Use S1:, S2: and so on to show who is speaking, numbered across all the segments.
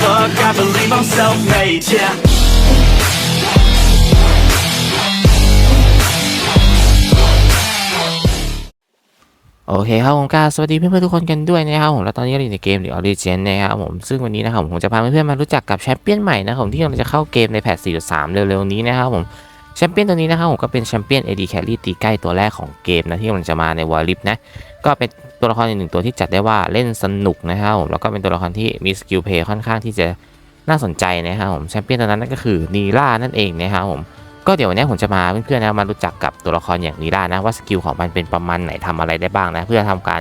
S1: look, I believe I'm self-made, yeah.
S2: โอเคครับผมกาสวัสดีเพื่อนๆทุกคนกันด้วยนะครับผมแล้วตอนนี้เราอยู่ในเกม The Origin นะครับผมซึ่งวันนี้นะครับผมจะพาเพื่อนๆมารู้จักกับแชมเปี้ยนใหม่นะครับผมที่กำลังจะเข้าเกมในแพท4.3 เร็วๆนี้นะครับผม แชมเปี้ยนตัวนี้นะครับผมก็เป็นแชมเปี้ยน AD Carry ตีใกล้ตัวแรกของเกมนะที่กำลังจะมาในวอลลิฟนะก็เป็นตัวละครอีกหนึ่งตัวที่จัดได้ว่าเล่นสนุกนะครับผมแล้วก็เป็นตัวละครที่มีสกิลเพย์ค่อนข้างที่จะน่าสนใจนะครับผมแชมเปี้ยนตัวนั้นก็คือนีล่านั่นเองนะครับผมก็เดี๋ยววันนี้ผมจะมาเพื่อนๆนะมารู้จักกับตัวละครอย่างนี้ได้นะว่าสกิลของมันเป็นประมาณไหนทำอะไรได้บ้างนะเพื่อทำการ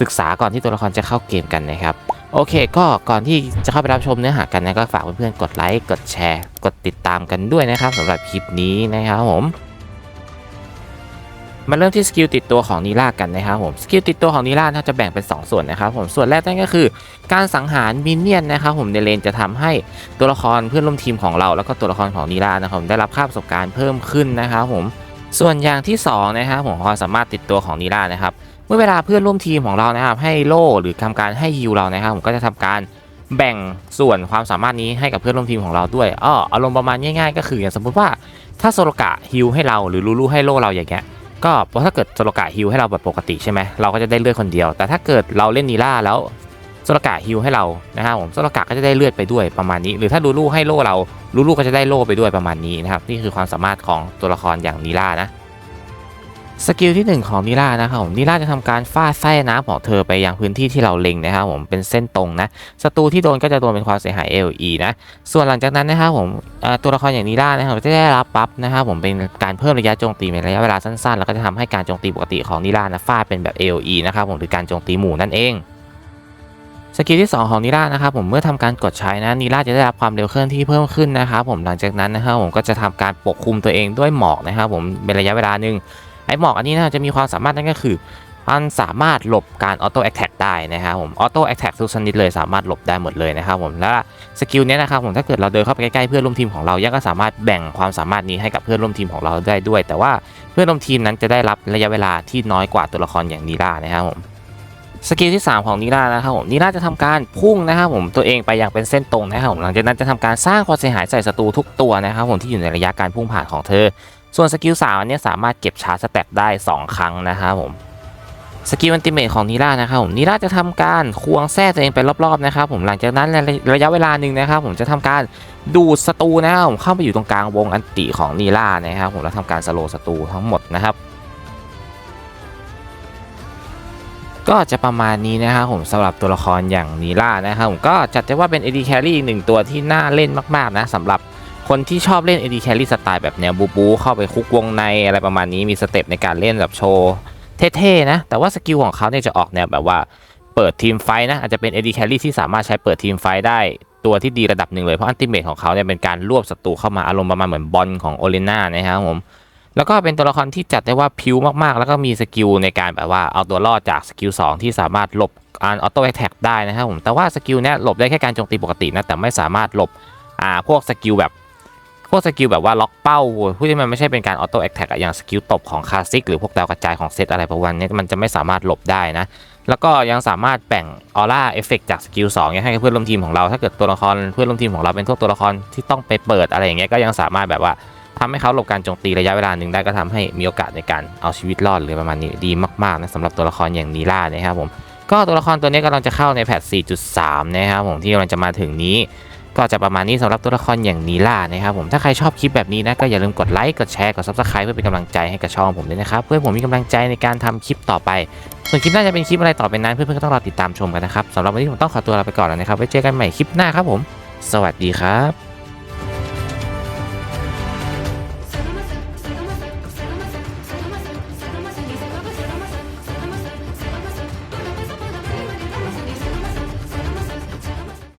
S2: ศึกษาก่อนที่ตัวละครจะเข้าเกมกันนะครับ โอเค ก็ก่อนที่จะเข้าไปรับชมเนื้อหากันนะก็ฝากเพื่อนๆกดไลค์กดแชร์ กดติดตามกันด้วยนะครับสำหรับคลิปนี้นะครับผมมาเริ่มที่สกิลติดตัวของนีล่ากันนะครับผมสกิลติดตัวของนีล่าจะแบ่งเป็น 2 ส่วนนะครับผมส่วนแรกนั่นก็คือ การสังหารมินเนี่ยนนะครับผมในเลนจะทำให้ตัวละครเพื่อนร่วมทีมของเรา แล้วก็ตัวละครของนีลานะครับผมได้รับค่าประสบการณ์เพิ่มขึ้นนะครับผมส่วนอย่างที่2นะครับผมความสามารถติดตัวของนีลานะครับ มื่อเวลาเพื่อนร่วมทีมของเรานะครับ ให้โล่หรือทำการให้ฮิวเรานะครับ ผมก็จะทำการแบ่งส่วนความสามารถนี้ให้กับเพื่อนร่วมทีมของเราด้วยอ้ออารมณ์ประมาณง่ายๆ ก็คืออย่างสมมติว่าถ้าโซโลกะฮิวให้เราหรือลูลูให้โล่เราอย่างเงี้ยก็เพราะถ้าเกิดโซโลกะฮิวให้เราแบบปกติใช่ไหมเราก็จะได้เลือดคนเดียว แต่ถ้าเกิดเราเล่นนีล่าแล้วโซลกะฮิวให้เรานะครับผมโซลกะก็จะได้เลือดไปด้วยประมาณนี้ หรือถ้าลูลูให้โล่เราลูลูก็จะได้โล่ไปด้วยประมาณนี้นะครับนี่คือความสามารถของตัวละครอย่างนีล่านะ สกิลที่ 1 ของนีล่านะครับผมนีล่าจะทำการฟาดไส้น้ำของเธอไปยังพื้นที่ที่เราเล็งนะครับผมเป็นเส้นตรงนะศัตรูที่โดนก็จะโดนเป็นความเสียหาย LE นะส่วนหลังจากนั้นนะครับผมตัวละครอย่างนีล่านะครับจะได้รับบัฟนะครับผมเป็นการเพิ่มระยะโจมตีในระยะเวลาสั้นๆ แล้วก็จะทำให้การโจมตีปกติของนีล่านะฟาดเป็นแบบ AOE นะครับผมหรือการโจมตีหมู่นั่นเองสกิลที่ 2 ของนิรานะครับผมเมื่อทำการกดใช้นะนิราจะได้รับความเร็วเคลื่อนที่เพิ่มขึ้นนะครับผมหลังจากนั้นนะครับผมก็จะทำการปกคลุมตัวเองด้วยหมอกนะครับผมเป็นระยะเวลาหนึ่ง หมอกอันนี้นะจะมีความสามารถนั่นก็คือมันสามารถหลบการออโต้แอคแท็กได้นะครับผมออโต้แอคแท็กทุกชนิดเลยสามารถหลบได้หมดเลยนะครับผมและสกิลนี้นะครับผมถ้าเกิดเราเดินเข้าไปใกล้ๆเพื่อนร่วมทีมของเรายังก็สามารถแบ่งความสามารถนี้ให้กับเพื่อนร่วมทีมของเราได้ด้วย แต่ว่าเพื่อนร่วมทีมนั้นจะได้รับระยะเวลาที่น้อยกว่าตัวละครอย่างนิรานะครับผมสกิลที่ 3 ของนีล่านะครับผมนีล่าจะทำการพุ่งนะครับผมตัวเองไปอยังเป็นเส้นตรงนะครับผมหลังจากนั้นจะทำการสร้างความเสียหายใส่ศัตรูทุกตัวนะครับผมที่อยู่ในระยะการพุ่งผ่านของเธอ ส่วนสกิล3อันเนี้ยสามารถเก็บชาร์จสแต็กได้ 2 ครั้งนะครับผมสกิลอันติเมทของนีล่านะครับผมนีล่าจะทำการควงแท้ตัวเองไปรอบๆนะครับผมหลังจากนั้นระยะเวลาหนึ่งนะครับผมจะทำการดูดศัตรูนะครับผมเข้าไปอยู่ตรงกลางวงอันติของนีล่านะครับผมแล้วทำการสโลว์ศัตรูทั้งหมดนะครับ ก็จะประมาณนี้นะครับผมสำหรับตัวละครอย่างนีล่านะครับผมก็จัดได้ว่าเป็น AD Carry อีกหนึ่งตัวที่น่าเล่นมากๆนะสำหรับ คนที่ชอบเล่น AD Carry สไตล์แบบแนวบูบูเข้าไปคุกวงในอะไรประมาณนี้มีสเต็ปในการเล่นแบบโชว์เท่ๆนะ แต่ว่าสกิลของเขาเนี่ยจะออกแนวแบบว่าเปิดทีมไฟนะ อาจจะเป็น AD Carry ที่สามารถใช้เปิดทีมไฟได้ตัวที่ดีระดับหนึ่งเลย เพราะอันติเมทของเขาเนี่ยเป็นการรวบศัตรูเข้ามาอารมณ์ประมาณเหมือนบอลของโอเลน่านะครับผมแล้วก็เป็นตัวละครที่จัดได้ว่าพิวมากๆ แล้วก็มีสกิลในการแบบว่าเอาตัวรอดจากสกิล2ที่สามารถหลบการออโต้แอ t แท็กได้นะครับผมแต่ว่าสกิลเนี้ยหลบได้แค่การโจมตีปกตินะแต่ไม่สามารถหลบอ่าพวกสกิลแบบ พวกสกิลแบบว่าล็อกเป้าพวกที่มันไม่ใช่เป็นการออโต้แอ t แท็กอย่างสกิลตบของคลาสิกหรือพวกดาวกระจายของเซตอะไรประมาณนี้มันจะไม่สามารถหลบได้นะ แล้วก็ยังสามารถแบ่งออร่าเอฟเฟกจากสกิล2เนี่ยให้เพื่อนร่วมทีมของเราถ้าเกิดตัวละครเพื่อนร่วมทีมของเราเป็นพวกตัวละครที่ต้องไปเปิดอะไรอย่างเงี้ยก็ยังสามารถแบบว่าทำให้เขาหลบการโจมตีระยะเวลาหนึ่งได้ก็ทำให้มีโอกาสในการเอาชีวิตรอดเลยประมาณนี้ดีมากๆนะสำหรับตัวละครอย่างนีล่านะครับผมก็ตัวละครตัวนี้กำลังจะเข้าในแพท4.3 นะครับผมที่กำลังจะมาถึงนี้ ก็จะประมาณนี้สำหรับตัวละครอย่างนีล่านะครับผมถ้าใครชอบคลิปแบบนี้นะก็อย่าลืมกดไลค์กดแชร์กด s u b สไครต์เพื่อเป็นกำลังใจให้กับช่องผมด้วยนะครับเพื่อผมมีกำลังใจในการทำคลิปต่อไป ส่วนคลิปหน้าจะเป็นคลิปอะไรต่อไปนั้นเพื่อนๆก็ต้องรอติดตามชมกันนะครับสำหรับวันนี้ผมต้องขอตัวลาไปก่อนแล้วนะครับไว้เจอกันใหม่คลิปหน้าครับผม สวัสดีครับ